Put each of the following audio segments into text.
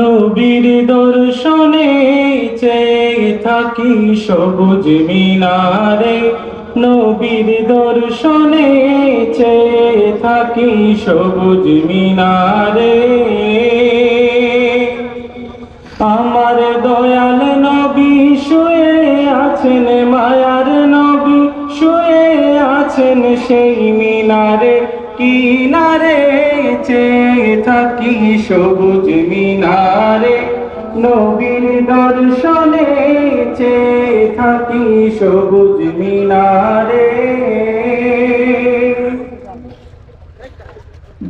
নবীর দর্শনে চেয়ে থাকি সবুজ মিনারে। নবীর দর্শনে চেয়ে থাকি সবুজ মিনারে। আমার দয়াল নবী শুয়ে আছেন, মায়ার নবী শুয়ে আছেন সেই মিনারে। কিনারে চেয়ে থাকি সবুজ মিনারে। নবীর দর্শনে চেয়ে থাকি সবুজ মিনারে।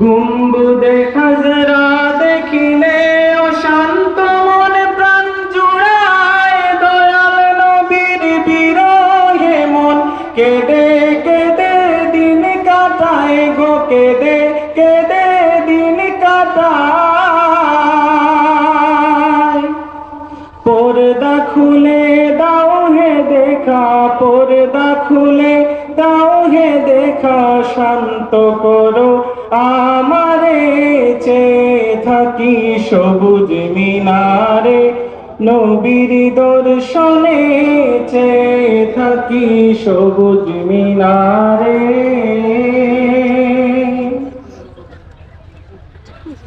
গুম্বুদে খাজরা কাটায় পর্দা খুলে দাও হে দেখা, পর্দা খুলে দাও হে দেখা, শান্ত করো আমারে, চেয়ে থাকি সবুজ মিনারে। নবীর দর্শনে চেয়ে থাকি সবুজ মিনারে।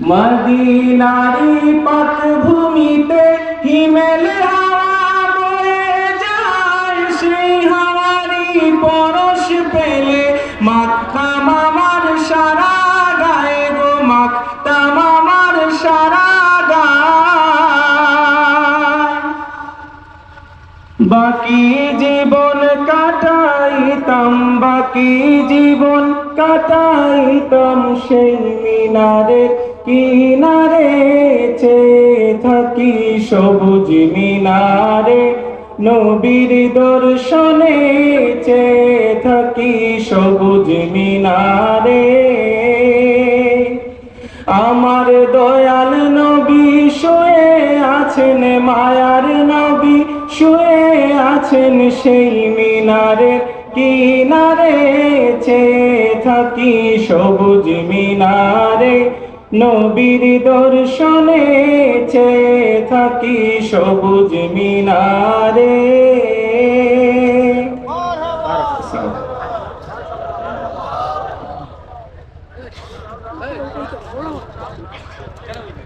মদিনারি পথ ভূমিতে হিমেল হাওয়া বয়ে যায়, সেই হাওয়ারি পরশ পেলে মাথা মামার সারা গায়ে গো মাথা মামার সারা বাকি জীবন কাটাইতাম, বাকি জীবন কাটাইতাম সেই মিনারে, কিনারে চে থাকি সবুজ মিনারে। নবীর দর্শনে চে থাকি সবুজ মিনারে। আমার দয়াল নবী শুয়ে আছেন মায়ার শুয়ে আছেন সেই মিনারের কিনারে রেছে থাকি সবুজ মিনারে নবীর দর্শনে চে থাকি সবুজ মিনারে Get.